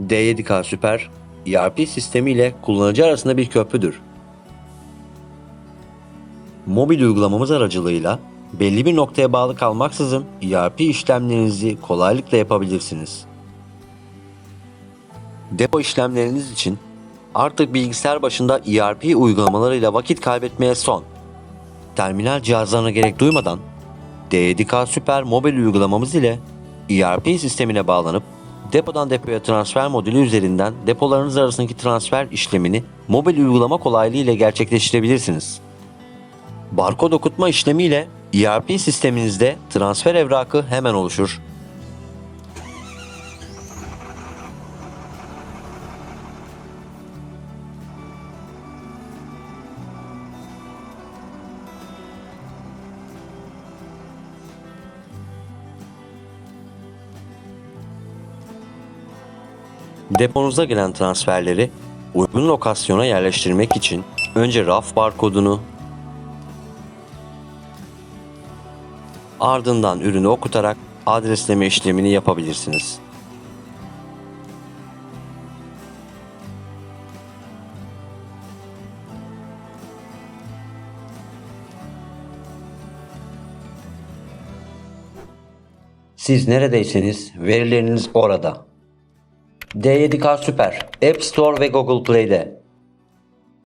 D7K Super, ERP sistemi ile kullanıcı arasında bir köprüdür. Mobil uygulamamız aracılığıyla belli bir noktaya bağlı kalmaksızın ERP işlemlerinizi kolaylıkla yapabilirsiniz. Depo işlemleriniz için artık bilgisayar başında ERP uygulamalarıyla vakit kaybetmeye son. Terminal cihazlarına gerek duymadan D7K Super mobil uygulamamız ile ERP sistemine bağlanıp depodan depoya transfer modülü üzerinden depolarınız arasındaki transfer işlemini mobil uygulama kolaylığı ile gerçekleştirebilirsiniz. Barkod okutma işlemiyle ERP sisteminizde transfer evrakı hemen oluşur. Deponuza gelen transferleri uygun lokasyona yerleştirmek için önce raf barkodunu ardından ürünü okutarak adresleme işlemini yapabilirsiniz. Siz neredeyseniz verileriniz orada. D7K Süper App Store ve Google Play'de.